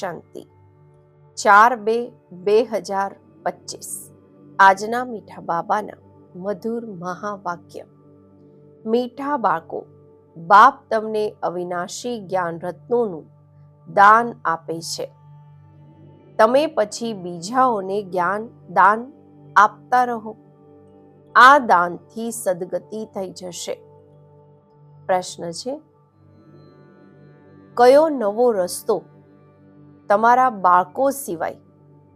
શાંતિ. ચાર બે બે હજાર પચીસ. આજના મીઠા બાબાના મધુર મહાવાક્ય. મીઠા બાળકો, બાપ તમને અવિનાશી જ્ઞાન રત્નોનું દાન આપે છે. તમે પછી બીજાઓને જ્ઞાન, દાન આપતા રહો. આ દાનથી સદગતિ થઈ જશે. પ્રશ્ન છે, કયો નવો રસ્તો તમારા બાળકો સિવાય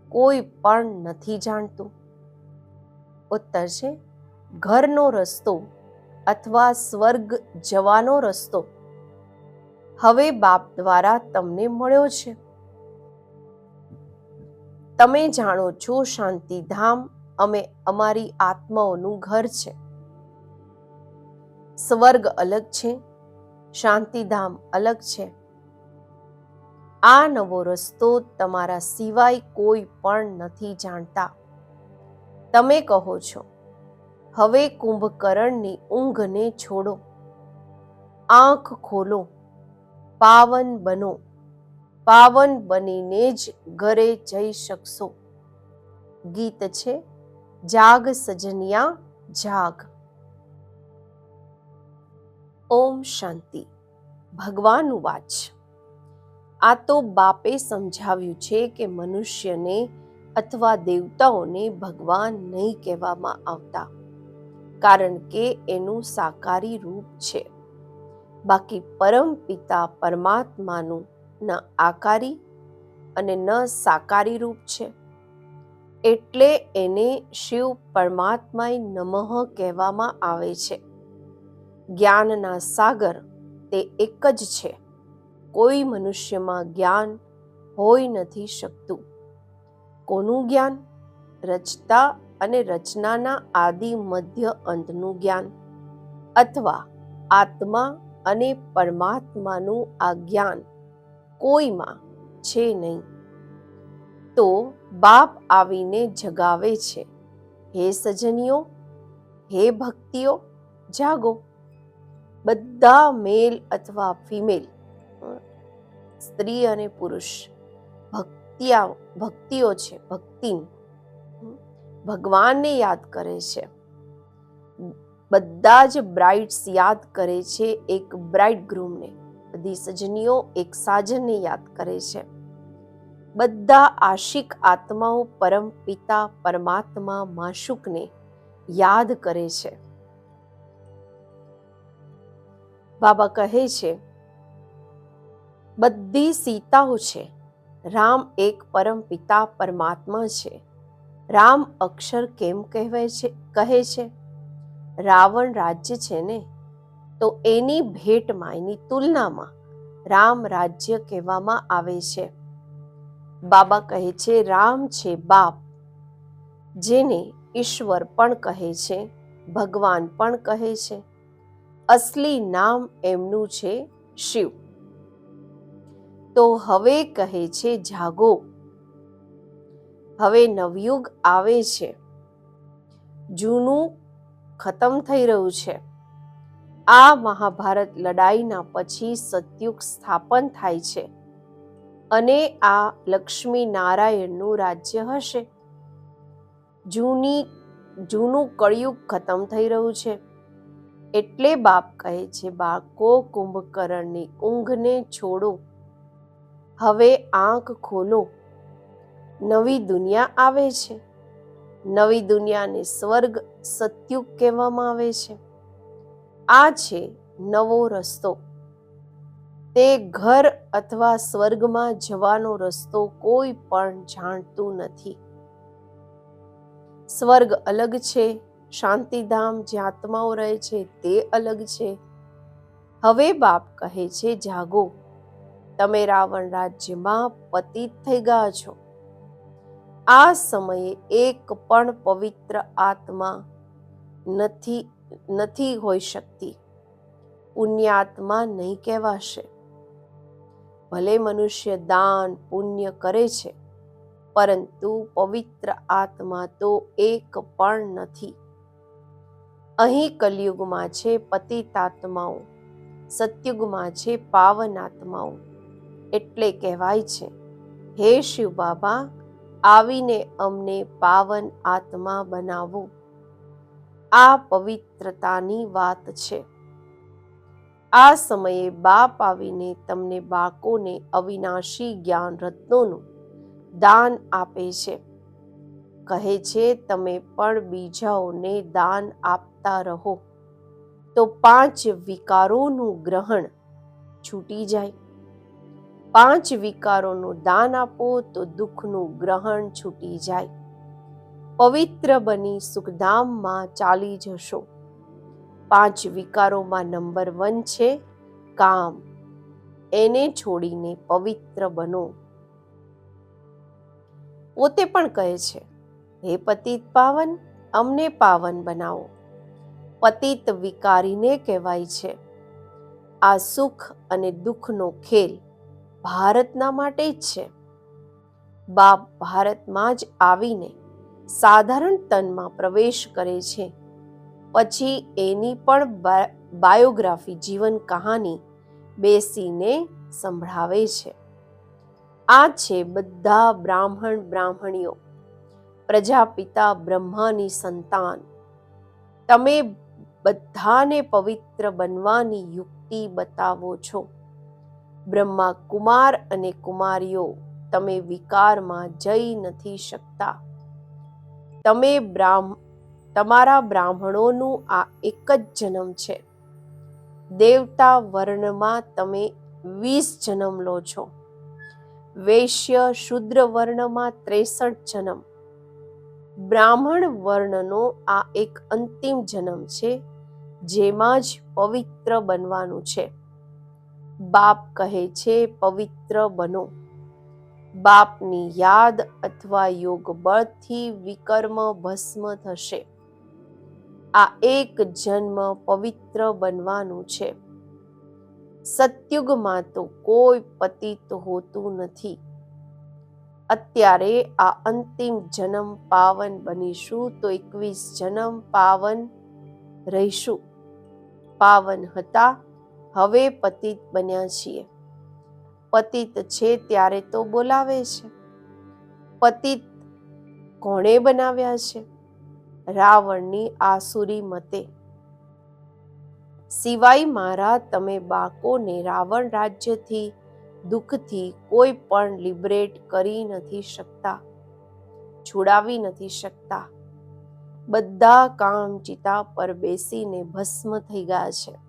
કોઈ પણ નથી જાણતું. ઉત્તર છે, ઘરનો રસ્તો અથવા સ્વર્ગ જવાનો રસ્તો હવે બાપ દ્વારા તમને મળ્યો છે. તમે જાણો છો શાંતિધામ અમે અમારી આત્માઓનું ઘર છે. સ્વર્ગ અલગ છે, શાંતિધામ અલગ છે. આ નવો રસ્તો તમારા સિવાય કોઈ પણ નથી જાણતા. તમે કહો છો, હવે કુંભકર્ણની ઊંઘને છોડો. આંખ ખોલો. પાવન બનો. પાવન બનીને જ ઘરે જઈ શકશો. ગીત છે, જાગ સજનિયા, જાગ. ઓમ શાંતિ. ભગવાન વાચ. આ તો બાપે સમજાવ્યું છે કે મનુષ્યને અથવા દેવતાઓને ભગવાન નહીં કહેવામાં આવતા, કારણ કે એનું સાકારી રૂપ છે. બાકી પરમ પિતા પરમાત્માનું ન આકારી અને ન સાકારી રૂપ છે. એટલે એને શિવ પરમાત્માય નમઃ કહેવામાં આવે છે. જ્ઞાનના સાગર તે એક જ છે. કોઈ મનુષ્યમાં જ્ઞાન હોઈ નથી શકતું. કોનું જ્ઞાન? રચતા અને રચનાના આદિ મધ્ય અંતનું જ્ઞાન અથવા આત્મા અને પરમાત્માનું આ જ્ઞાન કોઈમાં છે નહીં. તો બાપ આવીને જગાવે છે. હે સજનીઓ હે ભક્તિઓ જાગો. બધા મેલ અથવા ફિમેલ સ્ત્રી અને પુરુષ, ભક્તિયા, ભક્તિઓ છે ભક્તિ ભગવાનને યાદ કરે છે. બધા જ બ્રાઇડ્સ યાદ કરે છે એક બ્રાઇડ ગ્રૂમને બધી સજનીઓ એક સાજનને યાદ કરે છે. બધા આશિક આત્માઓ પરમ પિતા, પરમાત્મા, માશુકને યાદ કરે છે. બાબા કહે છે બધી સીતાઓ છે. રામ એક પરમ પિતા પરમાત્મા છે. રામ અક્ષર કેમ કહેવાય છે, કહે છે? રાવણ રાજ્ય છે ને? તો એની ભેટમાં એની તુલનામાં રામ રાજ્ય કહેવામાં આવે છે. બાબા કહે છે, રામ છે બાપ, જેને ઈશ્વર પણ કહે છે, ભગવાન પણ કહે છે. અસલી નામ એમનું છે શિવ. તો હવે કહે છે, જાગો. હવે નવયુગ આવે છે. જૂનું ખતમ થઈ રહ્યું છે. આ મહાભારત લડાઈના પછી સતયુગ સ્થાપન થાય છે અને આ લક્ષ્મી નારાયણનું રાજ્ય હશે. જૂની, જૂનું કળિયુગ ખતમ થઈ રહ્યું છે. એટલે બાપ કહે છે, બાળકો, કુંભકર્ણની ઊંઘને છોડો. હવે આંખ ખોલો. નવી દુનિયા આવે છે. નવી દુનિયાને સ્વર્ગ સત્યુગ કહેવામાં આવે છે. આ છે નવો રસ્તો. તે ઘર અથવા સ્વર્ગમાં જવાનો રસ્તો કોઈ પણ જાણતું નથી. સ્વર્ગ અલગ છે, શાંતિધામ જ્યાં આત્માઓ રહે છે તે અલગ છે. હવે બાપ કહે છે, જાગો. તમે રાવણ રાજ્યમાં પતિત થઈ ગયા છો. આ સમયે એક પણ પવિત્ર આત્મા નથી નથી હોઈ શકતી. પુણ્યાત્મા નહીં કહેવાશે. ભલે મનુષ્ય દાન, પુણ્ય કરે છે, પરંતુ પવિત્ર આત્મા તો એક પણ નથી. અહીં કલયુગમાં છે પતિત આત્માઓ સત્યુગમાં છે પાવન આત્માઓ એટલે કહેવાય છે, હે શિવ બાબા, આવીને અમને પાવન આત્મા બનાવો. આ પવિત્રતાની વાત છે. આ સમયે બાપ આવીને તમને બાળકોને અવિનાશી જ્ઞાન રત્નોનું દાન આપે છે. કહે છે, તમે પણ બીજાઓને દાન આપતા રહો. તો પાંચ વિકારોનું ગ્રહણ છૂટી જાય. પાંચ વિકારોનું દાન આપો તો દુઃખનું ગ્રહણ છૂટી જાય. પવિત્ર બની સુખધામમાં ચાલી જશો. પાંચ વિકારોમાં નંબર વન છે કામ. એને છોડીને પવિત્ર બનો. પોતે પણ કહે છે, હે પતિત પાવન, અમને પાવન બનાવો. પતિત વિકારીને કહેવાય છે, આ સુખ અને દુઃખનો ખેલ ભારતના માટે જ છે. બાપ ભારતમાં જ આવીને સાધારણ તનમાં પ્રવેશ કરે છે. પછી એની પણ બાયોગ્રાફી જીવન કહાની બેસીને સંભળાવે છે. આ છે બધા બ્રાહ્મણ બ્રાહ્મણીઓ, પ્રજાપિતા બ્રહ્માની સંતાન. તમે બધાને પવિત્ર બનવાની યુક્તિ બતાવો છો. બ્રહ્મા કુમાર અને કુમારીઓ તમે વિકારમાં જઈ નથી શકતા. તમે બ્રાહ્મ, તમારા બ્રાહ્મણોનું આ એક જ જન્મ છે. દેવતા વર્ણમાં તમે વીસ જન્મ લો છો. વૈશ્ય શુદ્ર વર્ણમાં ત્રેસઠ જન્મ. બ્રાહ્મણ વર્ણનો આ એક અંતિમ જન્મ છે, જેમાં જ પવિત્ર બનવાનું છે. બાપ કહે છે, પવિત્ર બનો. બાપની યાદ અથવા યોગ બળથી વિકર્મ ભસ્મ થશે. આ એક જન્મ પવિત્ર બનવાનું છે. સત્યુગમાં તો કોઈ પતિત હોતું નથી. અત્યારે આ અંતિમ જન્મ પાવન બનીશું તો એકવીસ જન્મ પાવન રહીશું. પાવન હતા હવે પતિત બન્યા છીએ. પતિત છે ત્યારે તો બોલાવે છે. પતિત કોણે બનાવ્યા છે? રાવણની આસુરી મતે. સિવાય મારા તમે બાળકોને રાવણ રાજ્યથી દુઃખથી કોઈ પણ લિબરેટ કરી નથી શકતા, છોડાવી નથી શકતા. બધા કામ ચિતા પર બેસીને ભસ્મ થઈ ગયા છે.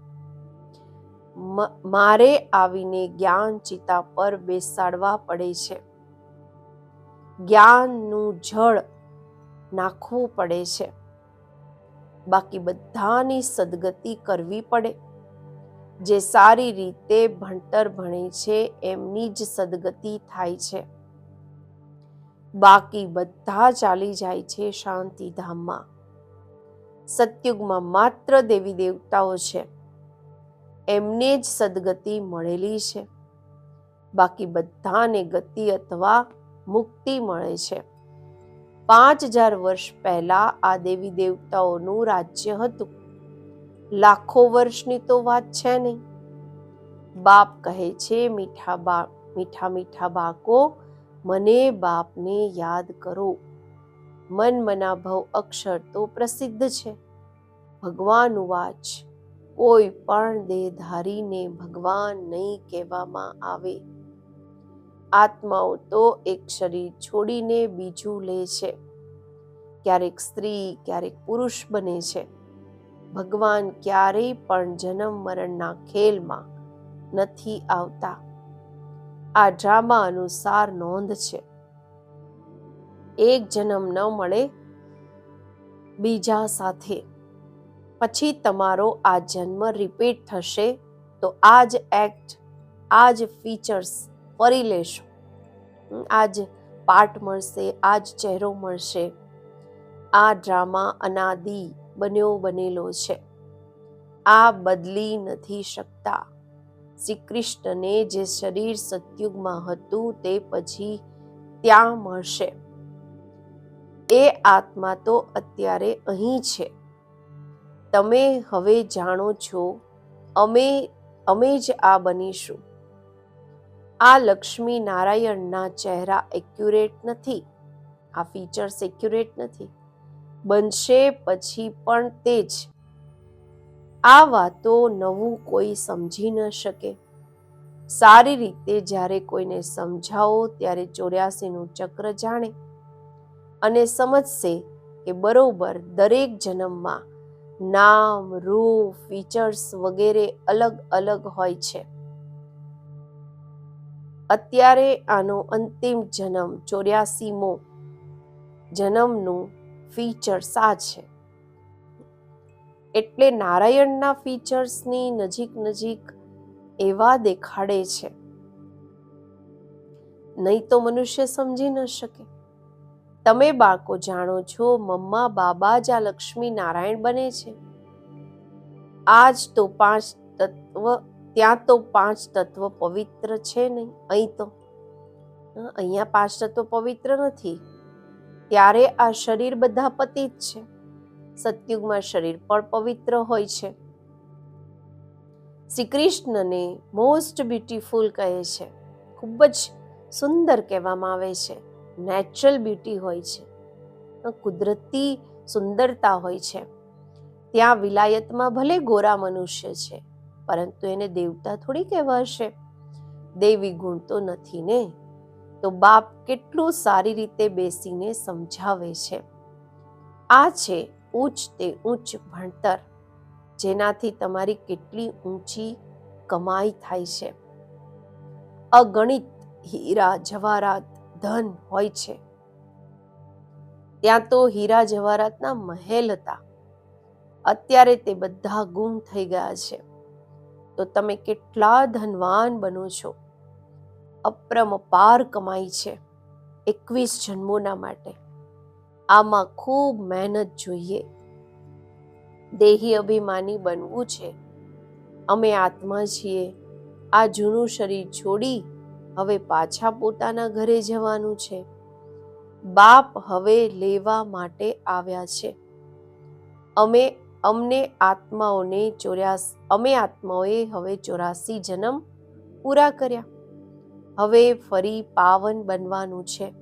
મારે આવીને જ્ઞાન ચિતા પર બેસાડવા પડે છે. જ્ઞાનનું જળ નાખવું પડે છે. બાકી બધાની સદગતિ કરવી પડે. જે સારી રીતે ભણતર ભણે છે, એમની જ સદગતિ થાય છે. બાકી બધા ચાલી જાય છે શાંતિધામમાં. સતયુગમાં માત્ર દેવી દેવતાઓ છે. એમને જ સદગતિ મળેલી છે. બાકી બધાને ગતિ અથવા મુક્તિ મળે છે. પાંચ હજાર વર્ષ પહેલા આ દેવી દેવતાઓનું રાજ્ય હતું. લાખો વર્ષની તો વાત છે નહીં. બાપ કહે છે, મીઠા બા, મીઠા મીઠા બાકો મને બાપને યાદ કરો. મન મના ભવ અક્ષર તો પ્રસિદ્ધ છે. ભગવાન વાચ કોઈ પણ દેહધારીને ભગવાન નહીં કહેવામાં આવે. આત્માઓ તો એક શરીર છોડીને બીજું લે છે. ક્યારેક સ્ત્રી, ક્યારેક પુરુષ બને છે. ભગવાન ક્યારેય પણ જન્મ મરણના ખેલમાં નથી આવતા. આ ડ્રામા અનુસાર નોંધ છે. એક જન્મ ન મળે બીજા સાથે. પછી તમારો આ જન્મ રિપીટ થશે, તો આ જ એક્ટ આ જ ફીચર્સ ફરી લેશો. આ જ પાર્ટ મળશે આ જ ચહેરો મળશે. આ ડ્રામા અનાદિ બન્યો બનેલો છે. આ બદલી નથી શકતા. શ્રી કૃષ્ણને જે શરીર સતયુગમાં હતું તે પછી ત્યાં મળશે. એ આત્મા તો અત્યારે અહીં છે. તમે હવે જાણો છો, અમે અમે જ આ બનીશું. આ લક્ષ્મી નારાયણના ચહેરા એક્યુરેટ નથી, આ ફીચર્સ એક્યુરેટ નથી. બનશે પછી પણ તે જ. આ વાતો નવું કોઈ સમજી ન શકે. સારી રીતે જ્યારે કોઈને સમજાવો ત્યારે ચોર્યાસીનું ચક્ર જાણે અને સમજશે કે બરોબર દરેક જન્મમાં નામ, રૂપ ફીચર્સ વગેરે અલગ અલગ હોય છે. અત્યારે આનો અંતિમ જન્મ ચોર્યાસીમો જન્મનું ફીચર્સ આ છે. એટલે નારાયણના ફીચર્સની નજીક નજીક એવા દેખાડે છે. નહીં તો મનુષ્ય સમજી ન શકે. તમે બાળકો જાણો છો, મમ્મા, બાબા જ આ લક્ષ્મી નારાયણ બને છે. આજ તો પાંચ તત્વ, ત્યાં તો પાંચ તત્વ પવિત્ર છે નહીં. અહીં તો અહીંયા પાંચ તત્વ પવિત્ર નથી. ત્યારે આ શરીર બધા પતિત છે. સતયુગમાં શરીર પણ પવિત્ર હોય છે. શ્રી કૃષ્ણને મોસ્ટ બ્યુટીફુલ કહે છે. ખૂબ જ સુંદર કહેવામાં આવે છે. નેચરલ બ્યુટી હોય છે કુદરતી સુંદરતા હોય છે. ત્યાં વિલાયતમાં ભલે ગોરા મનુષ્ય છે, પરંતુ એને દેવતા થોડી કહેવાશે. દેવી ગુણ તો નથી ને? તો બાપ કેટલું સારી રીતે બેસીને સમજાવે છે. આ છે ઉચ્ચ તે ઉચ્ચ ભણતર, જેનાથી તમારી કેટલી ઊંચી કમાઈ થાય છે. અગણિત હીરા, જવાહરાત ધન હોય છે. ત્યાં તો હીરા જવાહરાતના મહેલ હતા. અત્યારે તે બધા ગુમ થઈ ગયા છે. તો તમે કેટલા ધનવાન બનો છો? અપ્રમ પાર કમાઈ છે એકવીસ જન્મોના માટે. આમાં ખૂબ મહેનત જોઈએ. દેહી અભિમાની બનવું છે. અમે આત્મા છીએ. આ જૂનું શરીર છોડી હવે પાછા પોતાના ઘરે જવાનું છે. બાપ હવે લેવા માટે આવ્યા છે. અમે અમને આત્માઓને ચોર્યાસ અમે આત્માઓએ હવે ચોરાસી જન્મ પૂરા કર્યા. હવે ફરી પાવન બનવાનું છે.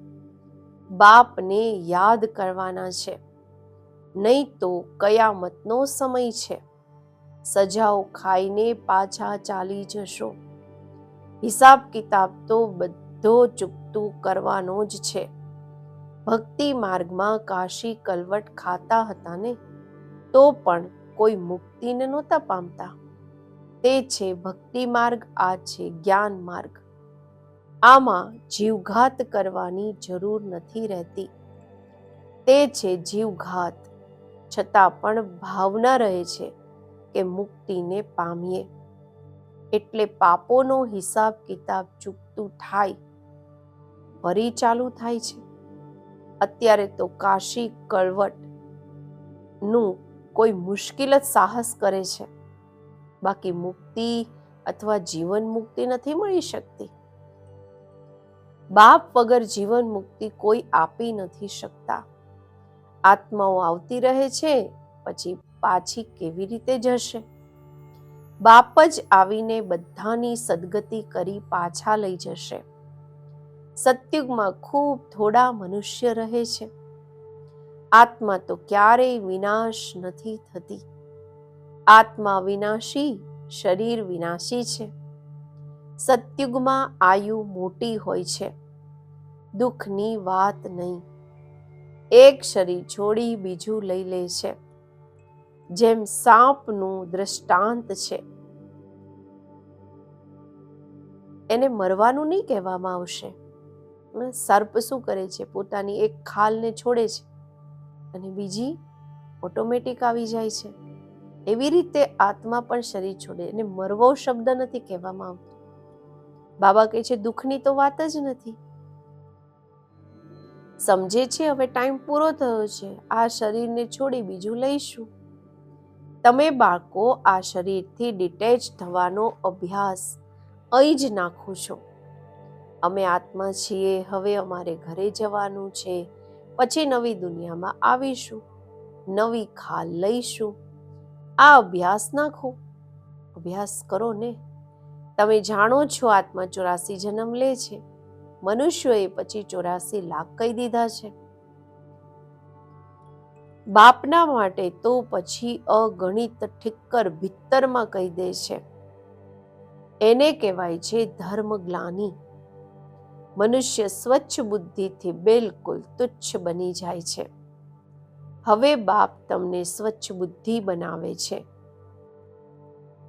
બાપને યાદ કરવાના છે. નહીં તો કયામતનો સમય છે. સજાઓ ખાઈને પાછા ચાલી જશો. હિસાબ કિતાબ તો બધો ચૂકતું કરવાનો જ છે. ભક્તિ માર્ગમાં કાશી કલવટ ખાતા હતા ને, તો પણ કોઈ મુક્તિને નહોતા પામતા. તે છે ભક્તિ માર્ગ, આ છે જ્ઞાન માર્ગ. આમાં જીવઘાત કરવાની જરૂર નથી રહેતી. તે છે જીવઘાત, છતાં પણ ભાવના રહે છે કે મુક્તિને પામીએ. એટલે પાપોનો હિસાબ કિતાબ ચૂકતું થાય, ફરી ચાલુ થાય છે. અત્યારે તો કાશી કળવટનું કોઈ મુશ્કેલ જ સાહસ કરે છે. બાકી મુક્તિ અથવા જીવન મુક્તિ નથી મળી શકતી. બાપ વગર જીવન મુક્તિ કોઈ આપી નથી શકતા. આત્માઓ આવતી રહે છે, પછી પાછી કેવી રીતે જશે? બાપ જ આવીને બધાની સદગતિ કરી પાછા લઈ જશે. સતયુગમાં ખૂબ થોડા મનુષ્ય રહે છે. આત્મા તો ક્યારેય વિનાશ નથી થતી. આત્મા વિનાશી, શરીર વિનાશી છે. સતયુગમાં આયુ મોટી હોય છે. દુઃખની વાત નહીં. એક શરીર છોડી બીજું લઈ લે છે. જેમ સાપનું દ્રષ્ટાંત છે એને મરવાનું નહીં કહેવામાં આવશે. સર્પ શું કરે છે? પોતાની એક ખાલને છોડે છે. અને બીજી ઓટોમેટિક આવી જાય છે. એવી રીતે આત્મા પણ શરીર છોડે એને મરવો શબ્દ નથી કહેવામાં આવતો. બાબા કહે છે, દુઃખની તો વાત જ નથી. સમજે છે, હવે ટાઈમ પૂરો થયો છે. આ શરીરને છોડી બીજું લઈશું. તમે બાળકો, આ શરીરથી ડિટેચ થવાનો અભ્યાસ અહીં જ નાખું છું. અમે આત્મા છીએ, હવે અમારે ઘરે જવાનું છે. પછી નવી દુનિયામાં આવીશું, નવી ખાલ લઈશું. આ અભ્યાસ નાખો. અભ્યાસ કરો ને. તમે જાણો છો આત્મા ચોરાસી જન્મ લે છે. મનુષ્યોએ પછી ચોરાસી લાખ કહી દીધા છે. બાપના માટે તો પછી અગણિત ઠિક્કર ભીતરમાં કહી દે છે. એને કહેવાય છે ધર્મ ગ્લાની મનુષ્ય સ્વચ્છ બુદ્ધિથી બિલકુલ તુચ્છ બની જાય છે. હવે બાપ તમને સ્વચ્છ બુદ્ધિ બનાવે છે.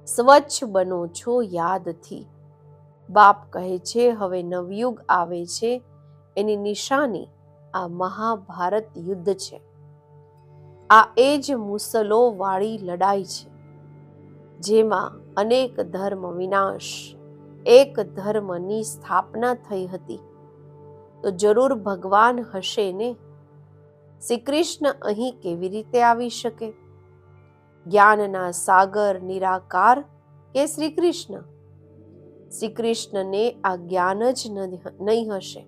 સ્વચ્છ બનો છો યાદથી. બાપ કહે છે, હવે નવયુગ આવે છે. એની નિશાની આ મહાભારત યુદ્ધ છે. આ એ જ મુસલો વાળી લડાઈ છે. જેમાં અનેક ધર્મ વિનાશ, એક ધર્મની સ્થાપના થઈ હતી. તો જરૂર ભગવાન હશે ને? શ્રી કૃષ્ણ અહીં કેવી રીતે આવી શકે? જ્ઞાનના સાગર નિરાકાર કે શ્રી કૃષ્ણ શ્રી કૃષ્ણને આ જ્ઞાન જ નહીં હશે.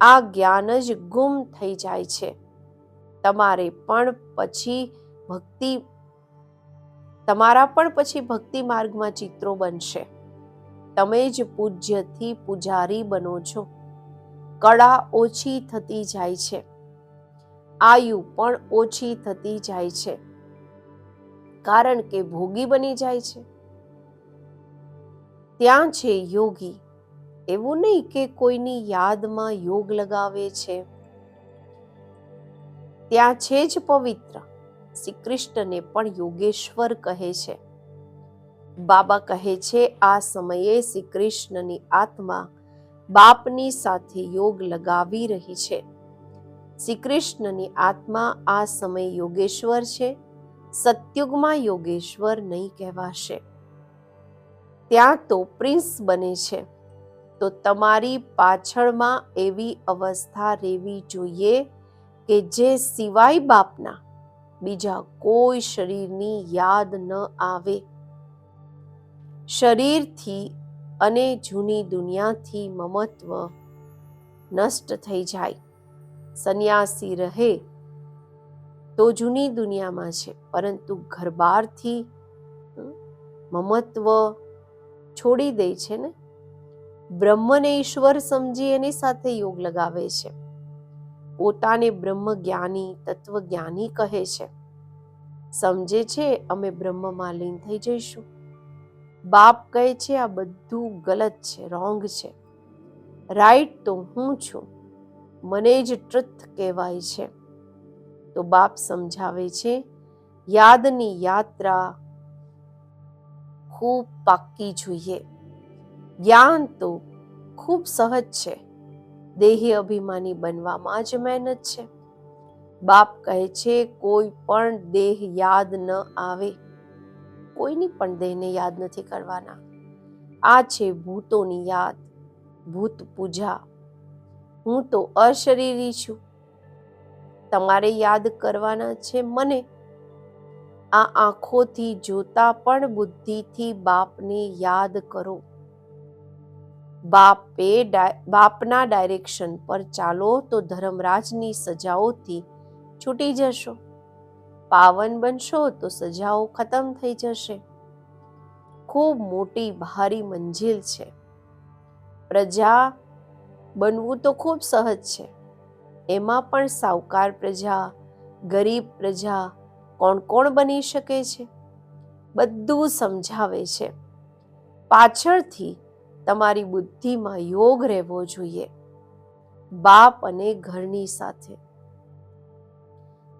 આ જ્ઞાન જ ગુમ થઈ જાય છે. તમારે પણ પછી ભક્તિ તમારા પણ પછી ભક્તિ માર્ગમાં ચિત્રો બનશે. તમે જ પૂજ્યથી પૂજારી બનો છો. કળા ઓછી થતી જાય છે. આયુ પણ ઓછી થતી જાય છે. કારણ કે ભોગી બની જાય છે. ત્યાં છે યોગી. એવું નહીં કે કોઈની યાદમાં યોગ લગાવે છે. ત્યાં છે જ પવિત્ર. શ્રી કૃષ્ણને પણ યોગેશ્વર કહે છે. બાબા કહે છે, આ સમયે શ્રી કૃષ્ણની આત્મા બાપની સાથે યોગ લગાવી રહી છે. શ્રી કૃષ્ણની આત્મા આ સમય યોગેશ્વર છે. સત્યુગમાં યોગેશ્વર નહીં કહેવાશે. ત્યાં તો પ્રિન્સ બને છે. તો તમારી પાછળમાં એવી અવસ્થા રહેવી જોઈએ કે જે સિવાય બાપના બીજા કોઈ શરીરની યાદ ન આવે. શરીરથી અને જૂની દુનિયાથી મમત્વ નષ્ટ થઈ જાય. સંન્યાસી રહે તો જૂની દુનિયામાં છે, પરંતુ ઘરબારથી મમત્વ છોડી દે છે ને? બ્રહ્મને ઈશ્વર સમજી એની સાથે યોગ લગાવે છે. પોતાને બ્રહ્મ જ્ઞાની તત્વજ્ઞાની કહે છે. સમજે છે, અમે બ્રહ્મમાં લીન થઈ જઈશું. બાપ કહે છે, આ બધું ગલત છે રોંગ છે. રાઈટ તો હું છું. મને જ ટ્રુથ કહેવાય છે. તો બાપ સમજાવે છે, યાદની યાત્રા ખૂબ પાક્કી જોઈએ. જ્ઞાન તો ખૂબ સહજ છે. દેહી અભિમાની બનવામાં જ મહેનત છે. બાપ કહે છે, કોઈ પણ દેહ યાદ ન આવે. કોઈની પણ દેહને યાદ નથી કરવાના. આ છે ભૂતોની યાદ, ભૂત પૂજા. હું તો અશરીરી છું. તમારે યાદ કરવાના છે મને. આ આંખોથી જોતા પણ બુદ્ધિથી બાપને યાદ કરો. બાપે બાપના ડાયરેક્શન પર ચાલો તો ધર્મરાજની સજાઓથી છૂટી જશો. પાવન બનશો તો સજાઓ ખતમ થઈ જશે. ખૂબ મોટી ભારી મંજિલ છે. પ્રજા બનવું તો ખૂબ સહજ છે. એમાં પણ સાવકાર પ્રજા, ગરીબ પ્રજા કોણ કોણ બની શકે છે? બધું સમજાવે છે. પાછળથી તમારી બુદ્ધિમાં યોગ રહેવો જોઈએ. બાપ અને ઘરની સાથે.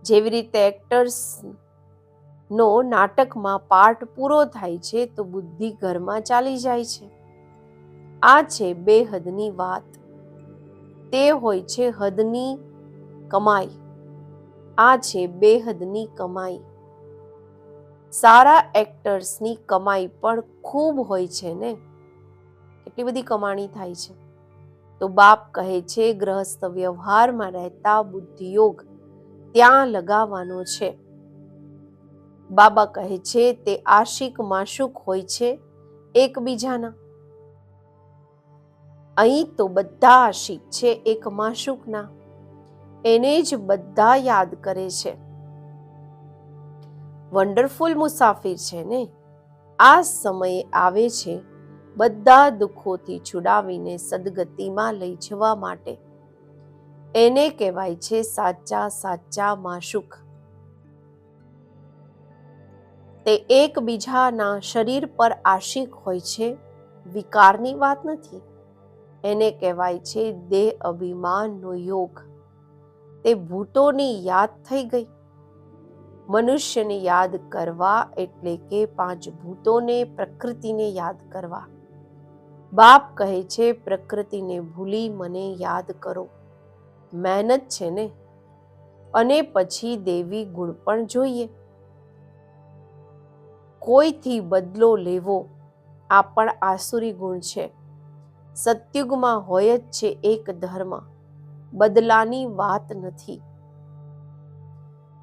જેવી રીતે એક્ટર્સ નો નાટકમાં પાર્ટ પૂરો થાય છે, તો બુદ્ધિ ઘરમાં ચાલી જાય છે. આ છે બેહદની વાત. તે હોય છે હદની કમાઈ. આ છે બેહદની કમાઈ. સારા એક્ટર્સની કમાઈ પણ ખૂબ હોય છે ને? કેટલી બધી કમાણી થાય છે. તો બાપ કહે છે, ગ્રહસ્થ વ્યવહારમાં રહેતા બુદ્ધિયોગ ત્યાં લગાવવાનો છે. બાબા કહે છે, તે આશિક માશુક હોય છે એકબીજાના. અહીં તો બધા આશિક છે, એક માશુકના. એને જ બધા યાદ કરે છે. વન્ડરફુલ મુસાફિર છે ને? આ સમયે આવે છે બધા દુઃખોથી છુડાવીને સદગતિમાં લઈ જવા માટે. એને કહેવાય છે, સાચા સાચા માશુક તે એકબીજાના શરીર પર આશિક હોય છે, વિકારની વાત નથી. એને કહેવાય છે, દેહ અભિમાનનો યોગ. તે ભૂતોની યાદ થઈ ગઈ. મનુષ્યને યાદ કરવા એટલે કે પાંચ ભૂતોને પ્રકૃતિને યાદ કરવા. બાપ કહે છે, પ્રકૃતિને ભૂલી મને યાદ કરો. મહેનત છે ને? અને પછી દેવી ગુણ પણ જોઈએ. કોઈથી બદલો લેવો? આ પણ આસુરી ગુણ છે. સત્યુગમાં હોય જ છે એક ધર્મ. બદલાની વાત નથી.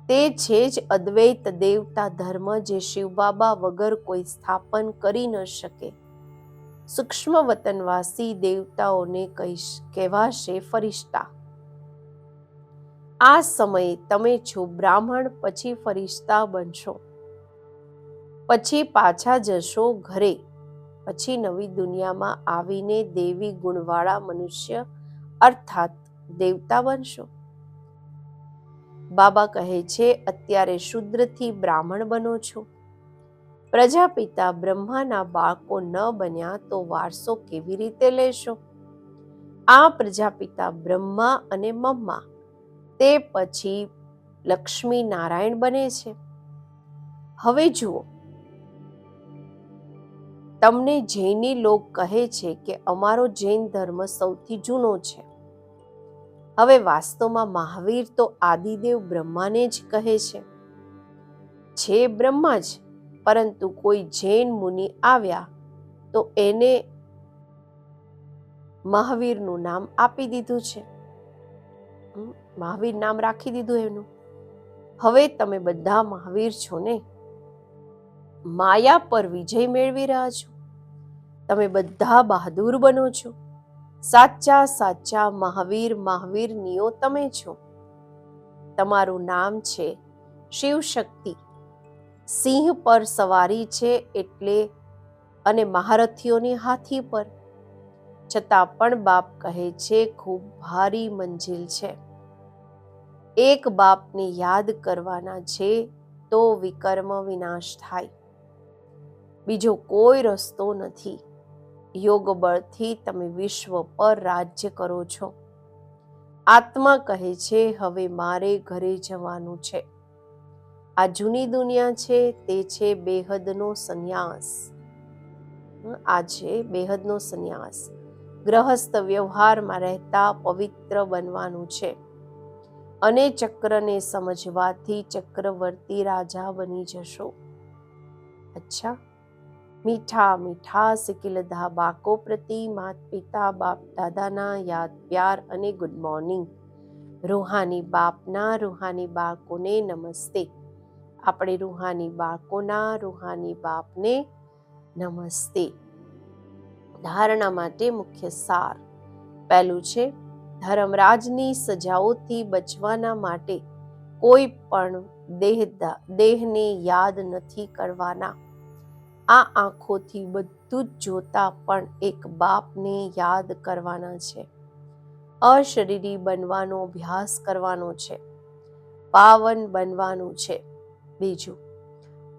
તે છે જ અદ્વૈત દેવતા ધર્મ જે શિવબાબા વગર કોઈ સ્થાપન કરી ન શકે. સૂક્ષ્મ વતનવાસી દેવતાઓને કહીશ, કહેવાશે ફરિશ્તા. આ સમયે તમે છો બ્રાહ્મણ, પછી ફરિશ્તા બનશો. પછી પાછા જશો ઘરે. પછી નવી દુનિયામાં આવીને દેવી ગુણવાળા મનુષ્ય, અર્થાત દેવતા બનશો. બાબા કહે છે, અત્યારે શુદ્રથી બ્રાહ્મણ બનો છો. પ્રજાપિતા બ્રહ્માના બાળકો ન બન્યા તો વારસો કેવી રીતે લેશો? આ પ્રજાપિતા બ્રહ્મા અને મમ્મા તે પછી લક્ષ્મી નારાયણ બને છે. હવે જુઓ. તમને જૈની લોક કહે છે કે અમારો જૈન ધર્મ સૌથી જૂનો છે. હવે વાસ્તવમાં મહાવીર તો આદિદેવ બ્રહ્માને જ કહે છે. છે બ્રહ્મા જ. પરંતુ કોઈ જૈન મુનિ આવ્યા તો એને મહાવીરનું નામ આપી દીધું છે. મહાવીર નામ રાખી દીધું એનું. હવે તમે બધા મહાવીર છો ને? માયા પર વિજય મેળવી રહ્યા છો. તમે બધા બહાદુર બનો છો. સાચા સાચા મહાવીર મહાવીરનીઓ તમે છો. તમારું નામ છે શિવ શક્તિ સિંહ પર સવારી છે એટલે અને મહારથીઓની હાથી પર. છતાં પણ બાપ કહે છે, ખૂબ ભારી મંજિલ છે. એક બાપને યાદ કરવાના છે તો વિકર્મ વિનાશ થાય. બીજો કોઈ રસ્તો નથી. યોગ બળથી તમે વિશ્વ પર રાજ્ય કરો છો. આત્મા કહે છે, હવે મારે ઘરે જવાનું છે. આ જૂની દુનિયા છે તે છે બેહદનો સંન્યાસ. આ છે બેહદનો સંન્યાસ. ગ્રહસ્થ વ્યવહારમાં રહેતા પવિત્ર બનવાનું છે. અને ચક્રને સમજવાથી ચક્રવર્તી રાજા બની જશો. અચ્છા. મીઠા મીઠા સિકિલધા બાકો પ્રતિ માત પિતા બાપ દાદાના યાદ પ્યાર અને ગુડ મોર્નિંગ રૂહાની બાપના રૂહાની બાળકોને નમસ્તે. આપણે રૂહાની બાળકોના, રૂહાની બાપને નમસ્તે. ધારણા માટે મુખ્ય સાર. પહેલું છે, ધર્મરાજની સજાઓથી બચવાના માટે કોઈ પણ દેહ દેહને યાદ નથી કરવાના. આ આંખોથી બધું જ જોતા પણ એક બાપને યાદ કરવાના છે. અશરીરી બનવાનો અભ્યાસ કરવાનો છે. પાવન બનવાનું છે. બીજું,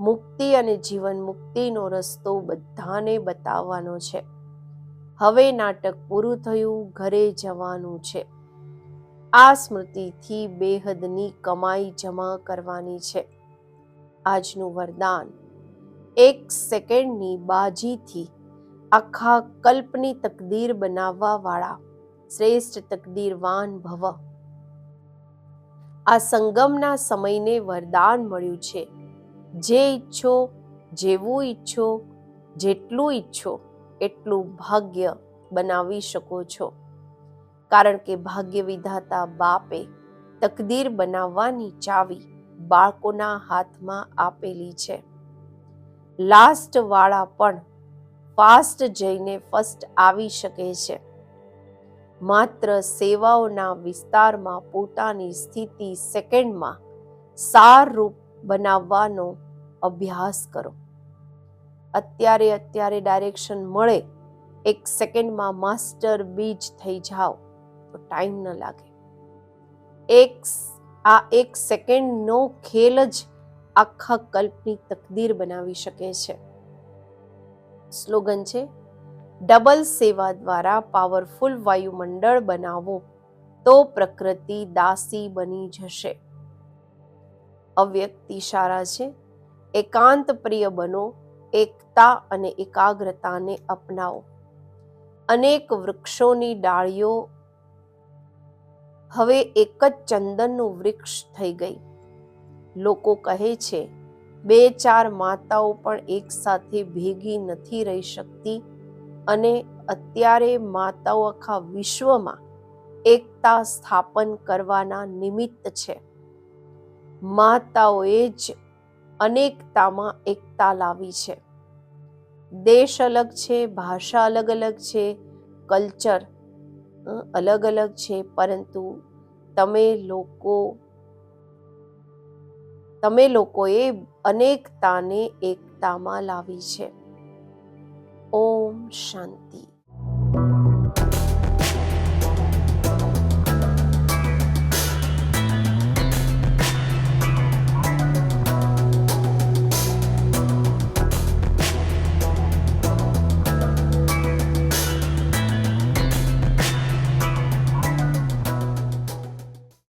મુક્તિ અને જીવન મુક્તિનો રસ્તો બધાને બતાવવાનો છે. હવે નાટક પૂરું થયું, ઘરે જવાનું છે. આ સ્મૃતિથી બેહદની કમાઈ જમા કરવાની છે. આજનું વરદાન, એક સેકન્ડની બાજીથી આખા કલ્પની તકદીર બનાવવા વાળા શ્રેષ્ઠ તકદીરવાન ભવ. આ સંગમના સમયને વરદાન મળ્યું છે. જે ઈચ્છો, જેવું ઈચ્છો, જેટલું ઈચ્છો, એટલું ભાગ્ય બનાવી શકો છો. કારણ કે ભાગ્ય વિધાતા બાપે તકદીર બનાવવાની ચાવી બાળકોના હાથમાં આપેલી છે. લાસ્ટ વાળા પણ ફાસ્ટ જઈને ફર્સ્ટ આવી શકે છે. માત્ર સેવાઓના વિસ્તારમાં પોતાની સ્થિતિ સેકન્ડમાં સારરૂપ બનાવવાનો અભ્યાસ કરો. અત્યારે અત્યારે ડાયરેક્શન મળે, એક સેકન્ડમાં માસ્ટર બીજ થઈ જાઓ, તો ટાઈમ ન લાગે. એક આ એક સેકન્ડનો ખેલ જ આખા કલ્પની તકદીર બનાવી શકે છે. સ્લોગન છે ડબલ સેવા દ્વારા પાવરફુલ વાયુમંડળ બનાવો તો પ્રકૃતિ દાસી બની જશે. અવ્યક્ત ઇશારા છે. એકાંત પ્રિય બનો, એકતા અને એકાગ્રતાને અપનાવો. અનેક વૃક્ષોની ડાળીઓ હવે એક જ ચંદનનું વૃક્ષ થઈ ગઈ. લોકો કહે છે, બે ચાર માતાઓ પણ એકસાથે ભેગી નથી રહી શકતી. અને અત્યારે માતાઓ આખા વિશ્વમાં એકતા સ્થાપન કરવાના નિમિત્ત છે. માતાઓએ જ અનેકતામાં એકતા લાવી છે. દેશ અલગ છે, ભાષા અલગ અલગ છે, કલ્ચર અલગ અલગ છે, પરંતુ તમે લોકો, તમે લોકોએ અનેકતાને એકતામાં લાવી છે. ઓમ શાંતિ